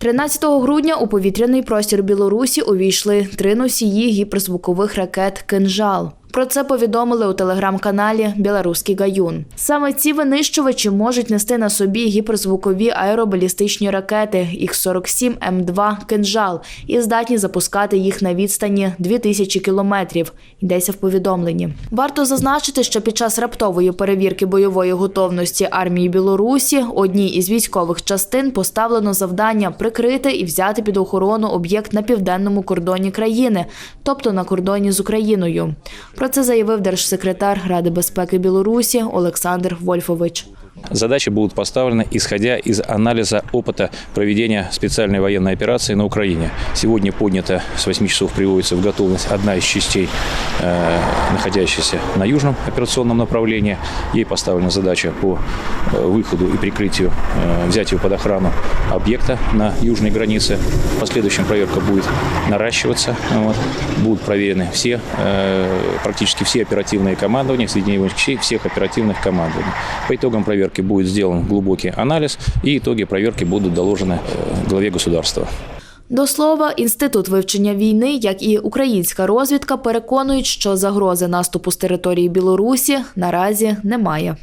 13 грудня у повітряний простір Білорусі увійшли три носії гіперзвукових ракет «Кинжал». Про це повідомили у телеграм-каналі Білоруський Гаюн. Саме ці винищувачі можуть нести на собі гіперзвукові аеробалістичні ракети Х-47 М2 «Кинжал» і здатні запускати їх на відстані 2000 кілометрів. Йдеться в повідомленні. Варто зазначити, що під час раптової перевірки бойової готовності армії Білорусі одній із військових частин поставлено завдання прикрити і взяти під охорону об'єкт на південному кордоні країни, тобто на кордоні з Україною. Про це заявив держсекретар Ради безпеки Білорусі Олександр Вольфович. Задачи будут поставлены, исходя из анализа опыта проведения специальной военной операции на Украине. Сегодня поднято с 8 часов приводится в готовность одна из частей, э, находящаяся на южном операционном направлении. Ей поставлена задача по э, выходу и прикрытию, э, взятию под охрану объекта на южной границе. В последующем проверка будет наращиваться. Вот. Будут проверены все, практически все оперативные командования, соединения всех оперативных командований. По итогам проверки будет сделан глубокий анализ, и итоги проверки будут доложены э, главе государства. До слова, інститут вивчення війни, як і українська розвідка, переконують, що загрози наступу з території Білорусі наразі немає.